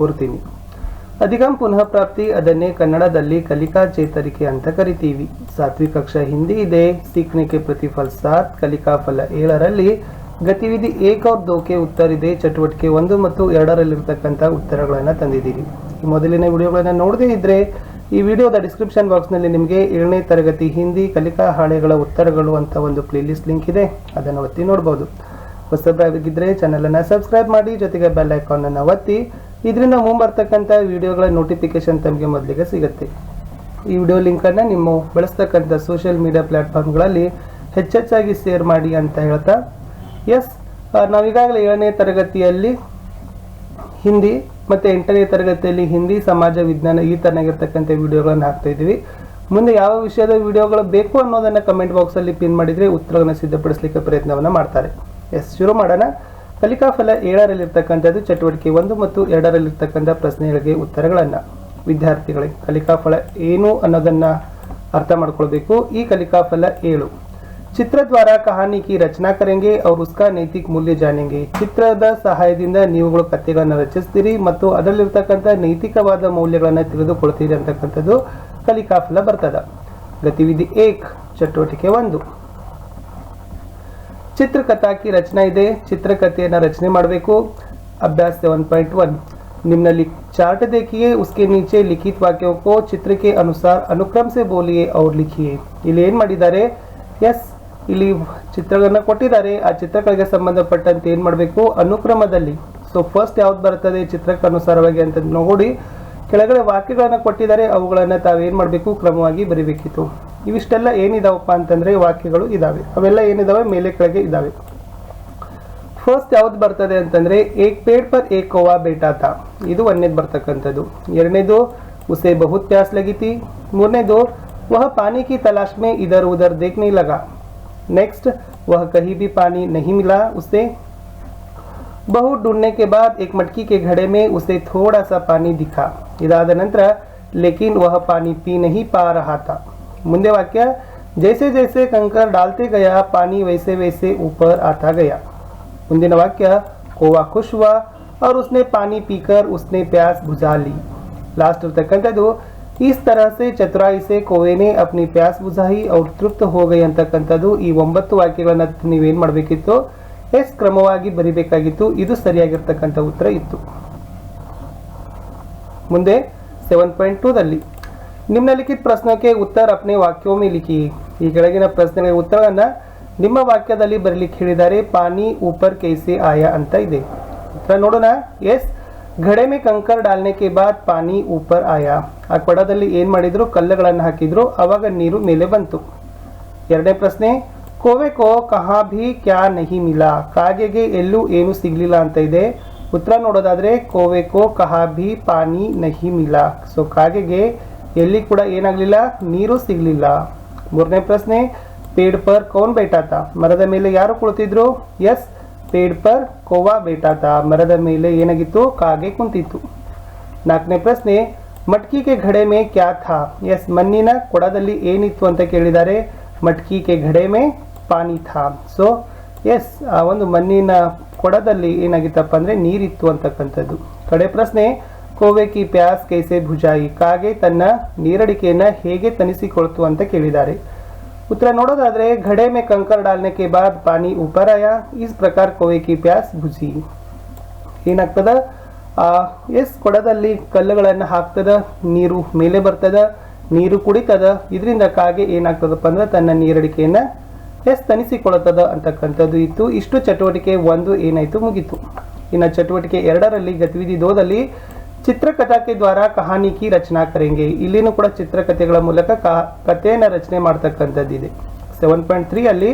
ಕೋರ್ತೀವಿ. ಅಧಿಗಮ್ ಪುನಃ ಪ್ರಾಪ್ತಿ, ಅದನ್ನೇ ಕನ್ನಡದಲ್ಲಿ ಕಲಿಕಾ ಚೇತರಿಕೆ ಅಂತ ಕರಿತೀವಿ. ಸಾತ್ವಿಕ ಕಕ್ಷ ಹಿಂದಿ ಇದೆ. ಸೀಕ್ನಿಕೆ ಪ್ರತಿಫಲ ಸಾತ್, ಕಲಿಕಾ ಫಲ ಏಳರಲ್ಲಿ. ಗತಿವಿಧಿ ಏಕ ಔರ್ ಉತ್ತರ ಇದೆ ಚಟುವಟಿಕೆ ಒಂದು ಮತ್ತು ಎರಡರಲ್ಲಿರ್ತಕ್ಕಂಥ ಉತ್ತರಗಳನ್ನು ತಂದಿದ್ದೀರಿ. ಈ ಮೊದಲಿನ ವಿಡಿಯೋಗಳನ್ನು ನೋಡದೇ ಇದ್ದರೆ ಈ ವಿಡಿಯೋದ ಡಿಸ್ಕ್ರಿಪ್ಷನ್ ಬಾಕ್ಸ್ನಲ್ಲಿ ನಿಮಗೆ ಏಳನೇ ತರಗತಿ ಹಿಂದಿ, ಕಲಿಕಾ ಹಾಳೆಗಳ ಉತ್ತರಗಳು ಅಂತ ಒಂದು ಪ್ಲೇಲಿಸ್ಟ್ ಲಿಂಕ್ ಇದೆ. ಅದನ್ನು ಒತ್ತಿ ನೋಡ್ಬೋದು. ಹೊಸಬ್ರಾಗಿದ್ದರೆ ಚಾನಲನ್ನು ಸಬ್ಸ್ಕ್ರೈಬ್ ಮಾಡಿ, ಜೊತೆಗೆ ಬೆಲ್ ಐಕಾನನ್ನು ಒತ್ತಿ. ಇದರಿಂದ ಮುಂಬರ್ತಕ್ಕಂಥ ವಿಡಿಯೋಗಳ ನೋಟಿಫಿಕೇಶನ್ ತಮಗೆ ಮೊದಲಿಗೆ ಸಿಗುತ್ತೆ. ಈ ವಿಡಿಯೋ ಲಿಂಕನ್ನು ನಿಮ್ಮ ಬಳಸ್ತಕ್ಕಂಥ ಸೋಷಿಯಲ್ ಮೀಡಿಯಾ ಪ್ಲ್ಯಾಟ್ಫಾರ್ಮ್ಗಳಲ್ಲಿ ಹೆಚ್ಚೆಚ್ಚಾಗಿ ಶೇರ್ ಮಾಡಿ ಅಂತ ಹೇಳ್ತಾ ಎಸ್ ನಾವೀಗಾಗಲೇ ಏಳನೇ ತರಗತಿಯಲ್ಲಿ ಹಿಂದಿ ಮತ್ತು ಎಂಟನೇ ತರಗತಿಯಲ್ಲಿ ಹಿಂದಿ, ಸಮಾಜ, ವಿಜ್ಞಾನ ಈ ಥರನಾಗಿರ್ತಕ್ಕಂಥ ವಿಡಿಯೋಗಳನ್ನು ಹಾಕ್ತಾ ಇದ್ದೀವಿ. ಮುಂದೆ ಯಾವ ವಿಷಯದ ವಿಡಿಯೋಗಳು ಬೇಕು ಅನ್ನೋದನ್ನು ಕಮೆಂಟ್ ಬಾಕ್ಸಲ್ಲಿ ಪಿನ್ ಮಾಡಿದರೆ ಉತ್ತರವನ್ನು ಸಿದ್ಧಪಡಿಸಲಿಕ್ಕೆ ಪ್ರಯತ್ನವನ್ನು ಮಾಡ್ತಾರೆ. ಎಸ್ ಶುರು ಮಾಡೋಣ. ಕಲಿಕಾ ಫಲ ಏಳರಲ್ಲಿರ್ತಕ್ಕಂಥದ್ದು ಚಟುವಟಿಕೆ ಒಂದು ಮತ್ತು ಎರಡರಲ್ಲಿರ್ತಕ್ಕಂಥ ಪ್ರಶ್ನೆಗಳಿಗೆ ಉತ್ತರಗಳನ್ನು. ವಿದ್ಯಾರ್ಥಿಗಳಿಗೆ ಕಲಿಕಾ ಫಲ ಏನು ಅನ್ನೋದನ್ನು ಅರ್ಥ ಮಾಡ್ಕೊಳ್ಬೇಕು. ಈ ಕಲಿಕಾ ಫಲ ಏಳು. ಚಿತ್ರದ್ವಾರ ಕಹಾನಿಕಿ ರಚನಾ ಕರೆಂಗೆ ಅವ್ರು ಉಸ್ಕಾ ನೈತಿಕ ಮೂಲ್ಯ ಜಾನೆಂಗೆ. ಚಿತ್ರದ ಸಹಾಯದಿಂದ ನೀವುಗಳು ಕಥೆಗಳನ್ನು ರಚಿಸ್ತೀರಿ ಮತ್ತು ಅದರಲ್ಲಿರ್ತಕ್ಕಂಥ ನೈತಿಕವಾದ ಮೌಲ್ಯಗಳನ್ನು ತಿಳಿದುಕೊಳ್ತೀರಿ ಅಂತಕ್ಕಂಥದ್ದು ಕಲಿಕಾ ಫಲ ಬರ್ತದ. ಗತಿವಿಧಿ ಏಕ್, ಚಟುವಟಿಕೆ ಒಂದು. ಚಿತ್ರಕಥಾ ಕಿ ರಚನಾ ಇದೆ ಚಿತ್ರಕಥೆಯನ್ನು ರಚನೆ ಮಾಡಬೇಕು अभ्यास सेवन पॉइंट वन निम्नलिखित चार्ट देखिए उसके नीचे लिखित वाक्यों को चित्र के अनुसार अनुक्रम से बोलिए और लिखिए ಇಲ್ಲಿ ಏನ್ ಮಾಡಿದ್ದಾರೆ ಎಸ್ ಇಲ್ಲಿ ಚಿತ್ರಗಳನ್ನ ಕೊಟ್ಟಿದ್ದಾರೆ ಆ ಚಿತ್ರಗಳಿಗೆ ಸಂಬಂಧಪಟ್ಟಂತೆ ಏನ್ ಮಾಡಬೇಕು ಅನುಕ್ರಮದಲ್ಲಿ ಸೊ ಫಸ್ಟ್ ಯಾವ್ದು ಬರ್ತದೆ ಚಿತ್ರಕ್ಕೆ ಅನುಸಾರವಾಗಿ ಅಂತ ನೋಡಿ ಕೆಳಗಡೆ ವಾಕ್ಯಗಳನ್ನ ಕೊಟ್ಟಿದ್ದಾರೆ ಅವುಗಳನ್ನ ತಾವೇನ್ ಮಾಡಬೇಕು ಕ್ರಮವಾಗಿ ಬರಿಬೇಕಿತ್ತು इविष्टेल अरे वाक्यवे अवेल मेले कड़े फस्ट यद बरत पेड पर् एकोवा बेटा था इतने बरतकू एरने उसे बहुत प्यास लगी थी मूरने दो वह पानी की तलाश में इधर उधर देखने लगा नेक्स्ट वह कहीं भी पानी नहीं मिला उसे बहुत ढूँढने के बाद एक मटकी के घड़े में उसे थोड़ा सा पानी दिखा इधर नंतर लेकिन वह पानी पी नहीं पा रहा था ಮುಂದೆ ವಾಕ್ಯ, ಜೈಸೆ ಜೈಸೆ ಕಂಕರ್ ಡಾಲ್ತೆ ಗಯಾ, ಪಾನಿ ವೈಸೆ ವೈಸೆ ऊपर ಆತಾ ಗಯಾ. ಮುಂದಿನ ವಾಕ್ಯ, ಕೋವಾ ಖುಷ್ ಹುವಾ और उसने पानी पीकर उसने प्यास बुझा ली ಈ ತರಹಸೆ ಚತುರಾಯಿಸೆ ಕೋವೆನೆ ಅಪ್ನಿ ಪ್ಯಾಸ್ ಬುಜಾಹಿ ಅವ್ರು ತೃಪ್ತ ಹೋಗೈ ಅಂತಕ್ಕಂಥದ್ದು ಈ ಒಂಬತ್ತು ವಾಕ್ಯಗಳನ್ನ ನೀವೇನು ಮಾಡಬೇಕಿತ್ತು? ಎಸ್ ಕ್ರಮವಾಗಿ ಬರಿಬೇಕಾಗಿತ್ತು. ಇದು ಸರಿಯಾಗಿರ್ತಕ್ಕಂಥ ಉತ್ತರ ಇತ್ತು. ಮುಂದೆ ಸೆವೆನ್ ಪಾಯಿಂಟ್ ಟೂದಲ್ಲಿ ನಿಮ್ನಲಿಖಿತ ಪ್ರಶ್ನಕ್ಕೆ ಉತ್ತರ ಅಪ್ನೆ ವಾಕ್ಯೋ ಮೇ ಲಿಖಿ ಈ ಕೆಳಗಿನ ಪ್ರಶ್ನೆಗೆ ಉತ್ತರವನ್ನ ನಿಮ್ಮ ವಾಕ್ಯದಲ್ಲಿ ಬರಲಿಕ್ಕೆ ಹೇಳಿದ್ದಾರೆ ಪಾನಿ ऊपर कैसे आया ಅಂತ ಇದೆ ಉತ್ತರ ನೋಡೋಣ ಎಸ್ ಘಡೆ ಮೇ ಕಂಕರ್ ಡಾಲ್ನೆ ಕೆ ಬಾದ್ ಪಾನಿ ऊपर ಆಯಾ ಆ ಕೊಡದಲ್ಲಿ ಏನ್ ಮಾಡಿದ್ರು ಕಲ್ಲುಗಳನ್ನು ಹಾಕಿದ್ರು ಅವಾಗ ನೀರು ಮೇಲೆ ಬಂತು ಎರಡನೇ ಪ್ರಶ್ನೆ ಕೋವೆ ಕೋ ಕಹಾ ಭಿ ಕ್ಯಾ ನಹಿ ಮಿಲಾ ಕಾಗೆಗೆ ಎಲ್ಲೂ ಏನು ಸಿಗ್ಲಿಲ್ಲ ಅಂತ ಇದೆ ಉತ್ತರ ನೋಡೋದಾದ್ರೆ ಕೋವೆ ಕೋ ಕಹಾ ಭಿ ಪಾನಿ ನಹಿ ಮಿಲಾ ಸೊ ಕಾಗೆಗೆ ಎಲ್ಲಿ ಕೂಡ ಏನಾಗ್ಲಿಲ್ಲ, ನೀರು ಸಿಗ್ಲಿಲ್ಲ. ಮೂರನೇ ಪ್ರಶ್ನೆ ಪೇಡ್ ಪರ್ ಕೌನ್ ಬೇಟಾತ. ಮರದ ಮೇಲೆ ಯಾರು ಕುಳಿತಿದ್ರು? ಎಸ್ ಪೇಡ್ ಪರ್ ಕೋವಾ ಬೇಟಾತ. ಮರದ ಮೇಲೆ ಏನಾಗಿತ್ತು? ಕಾಗೆ ಕುಂತಿತ್ತು. ನಾಲ್ಕನೇ ಪ್ರಶ್ನೆ ಮಟ್ಕಿ ಕೆ ಘಡೆ ಮೇ ಕ್ಯಾ ಥಾ? ಎಸ್ ಮಣ್ಣಿನ ಕೊಡದಲ್ಲಿ ಏನಿತ್ತು ಅಂತ ಕೇಳಿದ್ದಾರೆ. ಮಟ್ಕಿ ಕೆ ಘಡೆ ಮೇ ಪಾನಿ ಥಾ. ಸೊ ಎಸ್ ಆ ಒಂದು ಮಣ್ಣಿನ ಕೊಡದಲ್ಲಿ ಏನಾಗಿತ್ತಪ್ಪ ಅಂದರೆ ನೀರಿತ್ತು ಅಂತಕ್ಕಂಥದ್ದು. ಕಡೆ ಪ್ರಶ್ನೆ ಕೋವೆ ಕಿ ಪ್ಯಾಸ್ ಕೈಸೆ ಭುಜಾಯಿ? ಕಾಗೆ ತನ್ನ ನೀರಡಿಕೆಯನ್ನು ಹೇಗೆ ತನಿಸಿಕೊಳ್ತು ಅಂತ ಕೇಳಿದ್ದಾರೆ. ಉತ್ತರ ನೋಡೋದಾದ್ರೆ, ಘಡೆ ಮೇ ಕಂಕರ್ ಡಾಲ್ನೆ ಕೆ ಬಾದ್ ಪಾನಿ ಉಪರಾಯ ಈ ಇಸ್ ಪ್ರಕಾರ ಕೋವೆ ಕಿ ಪ್ಯಾಸ್ ಭುಜಿ. ಏನಾಗ್ತದ? ಎಸ್ ಕೊಡದಲ್ಲಿ ಕಲ್ಲುಗಳನ್ನು ಹಾಕ್ತದ, ನೀರು ಮೇಲೆ ಬರ್ತದ, ನೀರು ಕುಡಿತದ, ಇದರಿಂದ ಕಾಗೆ ಏನಾಗ್ತದಪ್ಪ ಅಂದ್ರೆ ತನ್ನ ನೀರಡಿಕೆಯನ್ನು ಎಸ್ ತನಿಸಿಕೊಳ್ಳುತ್ತದ ಅಂತಕ್ಕಂಥದ್ದು ಇತ್ತು. ಇಷ್ಟು ಚಟುವಟಿಕೆ ಒಂದು ಏನಾಯಿತು ಮುಗೀತು. ಇನ್ನ ಚಟುವಟಿಕೆ ಎರಡರಲ್ಲಿ ಗತಿವಿಧಿ ದೋದಲ್ಲಿ ಚಿತ್ರಕಥಾಕ್ಕೆ ದ್ವಾರ ಕಹಾನಿ ಕಿ ರಚನಾ ಕರೆಂಗೆ ಇಲ್ಲಿನೂ ಕೂಡ ಚಿತ್ರಕಥೆಗಳ ಮೂಲಕ ಕ- ಕಥೆಯನ್ನ ರಚನೆ ಮಾಡ್ತಕ್ಕಂಥದ್ದಿದೆ ಸೆವೆನ್ ಪಾಯಿಂಟ್ ತ್ರೀ ಅಲ್ಲಿ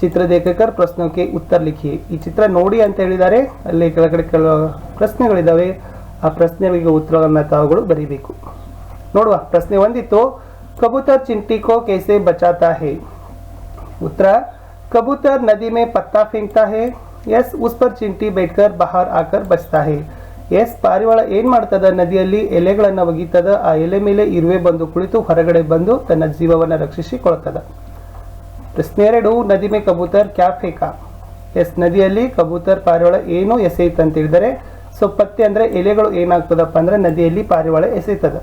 ಚಿತ್ರ ದೇಖಕರ್ ಪ್ರಶ್ನಕ್ಕೆ ಉತ್ತರ ಲಿಖಿ ಈ ಚಿತ್ರ ನೋಡಿ ಅಂತ ಹೇಳಿದ್ದಾರೆ ಅಲ್ಲಿ ಕೆಳಗಡೆ ಕೆಲ ಪ್ರಶ್ನೆಗಳಿದಾವೆ ಆ ಪ್ರಶ್ನೆಗಳಿಗೆ ಉತ್ತರಗಳನ್ನ ತಾವುಗಳು ಬರೀಬೇಕು ನೋಡುವ ಪ್ರಶ್ನೆ ಒಂದಿತ್ತು ಕಬೂತರ್ ಚಿಂಟಿ ಕೋ कैसे बचाता है उत्तर कबूतर नदी में पत्ता फेंकता है यस उस पर चिंटी बैठकर बाहर आकर बचता है ಎಸ್, ಪಾರಿವಾಳ ಏನ್ ಮಾಡ್ತದ? ನದಿಯಲ್ಲಿ ಎಲೆಗಳನ್ನ ಒಗಿತದ. ಆ ಎಲೆ ಮೇಲೆ ಇರುವೆ ಬಂದು ಕುಳಿತು ಹೊರಗಡೆ ಬಂದು ತನ್ನ ಜೀವವನ್ನ ರಕ್ಷಿಸಿಕೊಳ್ತದ ಪ್ರಶ್ನೆ ಎರಡು ನದಿ ಮೇ ಕಬೂತರ್ ಕ್ಯಾ ಫೇಕ? ಎಸ್, ನದಿಯಲ್ಲಿ ಕಬೂತರ್, ಪಾರಿವಾಳ ಏನು ಎಸೆಯಿತು ಅಂತ ಹೇಳಿದರೆ ಸೊ ಪತ್ತೆ ಅಂದ್ರೆ ಎಲೆಗಳು ಏನಾಗ್ತದಪ್ಪ ಅಂದ್ರೆ ನದಿಯಲ್ಲಿ ಪಾರಿವಾಳ ಎಸೆಯುತ್ತದೆ.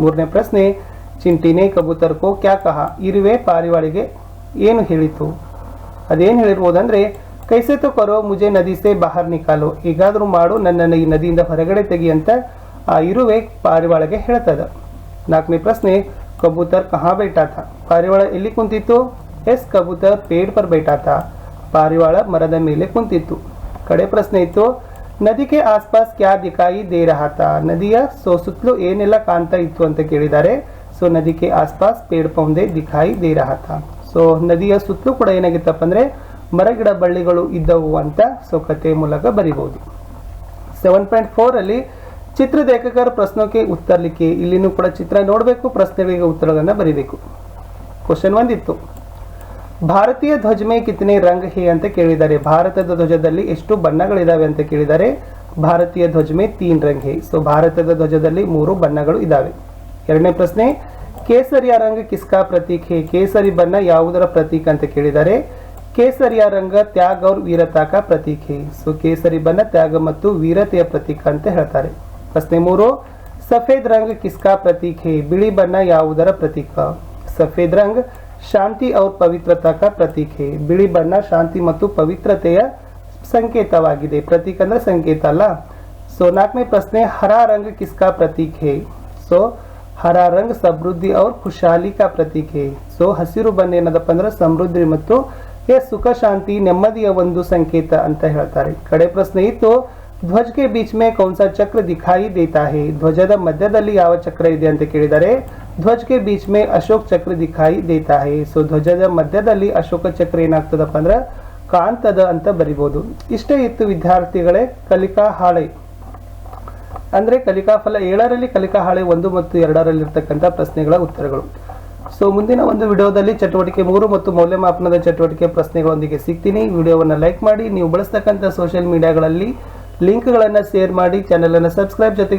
ಮೂರನೇ ಪ್ರಶ್ನೆ, ಚಿಂಟಿನೇ ಕಬೂತರ್ ಕೋ ಕ್ಯಾ ಕಹ? ಇರುವೆ ಪಾರಿವಾಳಿಗೆ ಏನು ಹೇಳಿತು? ಅದೇನು ಹೇಳಿರ್ಬೋದಂದ್ರೆ ಕೈಸೆ ಕರೋ ಮುಜೆ ನದಿ ಸೇ ಬಾಹರ್ ನಿಕಾಲೋ, ಈಗಾದ್ರೂ ಮಾಡು ನನ್ನನ್ನು ಈ ನದಿಯಿಂದ ಹೊರಗಡೆ ತೆಗಿ ಅಂತ ಆ ಇರುವೆ ಪಾರಿವಾಳಗೆ ಹೇಳ್ತದ. ನಾಲ್ಕನೇ ಪ್ರಶ್ನೆ, ಕಬೂತರ್ ಕಹಾ ಬೇಟಾ ಪಾರಿವಾಳ ಎಲ್ಲಿ ಕುಂತಿತ್ತು? ಎಸ್, ಕಬೂತರ್ ಪೇಡ್ ಪರ್ ಬೇಟಾತ. ಪಾರಿವಾಳ ಮರದ ಮೇಲೆ ಕುಂತಿತ್ತು. ಕಡೆ ಪ್ರಶ್ನೆ ಇತ್ತು ನದಿ ಕೆ ಆಸ್ಪಾಸ್ ಕ್ಯಾ ದಿಕಾಯಿ ದೇ ರಹಾತ? ನದಿಯ ಸೊ ಸುತ್ತಲೂ ಏನೆಲ್ಲ ಕಾಣ್ತಾ ಇತ್ತು ಅಂತ ಕೇಳಿದ್ದಾರೆ ಸೊ ನದಿ ಕೆ ಆಸ್ಪಾಸ್ ಪೇಡ್ ಪೌಂದೆ ದಿಖಾಯಿ ದೇ ರಹಾತ. ಸೊ, ನದಿಯ ಸುತ್ತಲೂ ಕೂಡ ಏನಾಗಿತ್ತಪ್ಪ ಅಂದ್ರೆ ಮರಗಿಡ ಬಳ್ಳಿಗಳು ಇದ್ದವು ಅಂತ ಸೊ ಕಥೆ ಮೂಲಕ ಬರಿಬಹುದು. ಸೆವೆನ್ ಪಾಯಿಂಟ್ ಫೋರ್ ಅಲ್ಲಿ ಚಿತ್ರ ಲೇಖಕರ ಪ್ರಶ್ನಕ್ಕೆ ಉತ್ತರಲಿಕ್ಕೆ ಇಲ್ಲಿನೂ ಕೂಡ ಚಿತ್ರ ನೋಡಬೇಕು, ಪ್ರಶ್ನೆಗಳಿಗೆ ಉತ್ತರಗಳನ್ನು ಬರೀಬೇಕು. ಕ್ವಶನ್ ಒಂದಿತ್ತು. ಭಾರತೀಯ ಧ್ವಜ ಮೇ ಕಿತನೆ ರಂಗ್ ಹೇ ಅಂತ ಕೇಳಿದ್ದಾರೆ. ಭಾರತದ ಧ್ವಜದಲ್ಲಿ ಎಷ್ಟು ಬಣ್ಣಗಳಿದಾವೆ ಅಂತ ಕೇಳಿದ್ದಾರೆ ಭಾರತೀಯ ಧ್ವಜ ಮೇ ತೀನ್ ರಂಗ್ ಹೇ. ಸೊ ಭಾರತದ ಧ್ವಜದಲ್ಲಿ ಮೂರು ಬಣ್ಣಗಳು ಇದಾವೆ. ಎರಡನೇ ಪ್ರಶ್ನೆ, ಕೇಸರಿಯ ರಂಗ ಕಿಸ್ಕಾ ಪ್ರತೀಕ್ ಹೇ? ಕೇಸರಿ ಬಣ್ಣ ಯಾವುದರ ಪ್ರತೀಕ ಅಂತ ಕೇಳಿದ್ದಾರೆ ಕೇಸರಿಯ ರಂಗ ತ್ಯಾಗ ಅವ್ರ ವೀರತಾಕ ಪ್ರತೀಕೆ. ಸೊ ಕೇಸರಿ ಬಣ್ಣ ತ್ಯಾಗ ಮತ್ತು ವೀರತೆಯ ಪ್ರತೀಕ ಅಂತ ಹೇಳ್ತಾರೆ. ಪ್ರಶ್ನೆ ಮೂರು, ಸಫೇದ್ ರಂಗ ಕಿಸ್ಕಾ ಪ್ರತೀಕೆ, ಬಿಳಿ ಬಣ್ಣ ಯಾವುದರ ಪ್ರತೀಕ? ಸಫೇದ್ ರಂಗ ಶಾಂತಿ ಅವ್ರ ಪವಿತ್ರತಾಕ ಪ್ರತೀಕೆ. ಬಿಳಿ ಬಣ್ಣ ಶಾಂತಿ ಮತ್ತು ಪವಿತ್ರತೆಯ ಸಂಕೇತವಾಗಿದೆ. ಪ್ರತೀಕ ಅಂದ್ರೆ ಸಂಕೇತ ಅಲ್ಲ. ಸೊ ನಾಲ್ಕನೇ ಪ್ರಶ್ನೆ, ಹರಾ ರಂಗ ಕಿಸ್ಕಾ ಪ್ರತೀಕ್. ಹೇ ಸೊ ಹರಾ ರಂಗ ಸಮೃದ್ಧಿ ಅವ್ರ ಖುಷಾಲಿ ಕಾ ಹೇ ಸೊ ಹಸಿರು ಬಣ್ಣ ಏನದಪ್ಪ ಅಂದ್ರೆ ಸಮೃದ್ಧಿ ಮತ್ತು ಏ ಸುಖ ಶಾಂತಿ, ನೆಮ್ಮದಿಯ ಒಂದು ಸಂಕೇತ ಅಂತ ಹೇಳ್ತಾರೆ. ಕಡೆ ಪ್ರಶ್ನೆ ಇತ್ತು, ಧ್ವಜಕ್ಕೆ ಬೀಚ್ ಮೇ ಕೌನ್ಸಾ ಚಕ್ರ ದಿಖಾಯಿ ದೇತಾ ಹೇ? ಧ್ವಜದ ಮಧ್ಯದಲ್ಲಿ ಯಾವ ಚಕ್ರ ಇದೆ ಅಂತ ಕೇಳಿದರೆ, ಧ್ವಜಕ್ಕೆ ಬೀಚ್ ಮೇ ಅಶೋಕ್ ಚಕ್ರ ದಿಖಾಯಿ ದೇತಾ ಹೇ. ಸೊ ಧ್ವಜದ ಮಧ್ಯದಲ್ಲಿ ಅಶೋಕ ಚಕ್ರ ಏನಾಗ್ತದಪ್ಪ ಅಂದ್ರೆ, ಕಾಂತದ ಅಂತ ಬರಿಬೋದು. ಇಷ್ಟೇ ಇತ್ತು ವಿದ್ಯಾರ್ಥಿಗಳೇ, ಕಲಿಕಾ ಹಾಳೆ. ಅಂದ್ರೆ ಕಲಿಕಾ ಫಲ ಏಳರಲ್ಲಿ ಕಲಿಕಾ ಹಾಳೆ ಒಂದು ಮತ್ತು ಎರಡರಲ್ಲಿರ್ತಕ್ಕಂಥ ಪ್ರಶ್ನೆಗಳ ಉತ್ತರಗಳು. ಸೊ ಮುಂದಿನ ಒಂದು ವಿಡಿಯೋದಲ್ಲಿ ಚಟುವಟಿಕೆ ಮೂರು ಮತ್ತು ಮೌಲ್ಯಮಾಪನದ ಚಟುವಟಿಕೆ ಪ್ರಶ್ನೆಗಳೊಂದಿಗೆ ಸಿಗ್ತೀನಿ. ವಿಡಿಯೋವನ್ನು ಲೈಕ್ ಮಾಡಿ, ನೀವು ಬಳಸ್ತಕ್ಕಂಥ ಸೋಷಿಯಲ್ ಮೀಡಿಯಾಗಳಲ್ಲಿ ಲಿಂಕ್ಗಳನ್ನು ಶೇರ್ ಮಾಡಿ ಚಾನಲನ್ನು ಸಬ್ಸ್ಕ್ರೈಬ್ ಜೊತೆಗೆ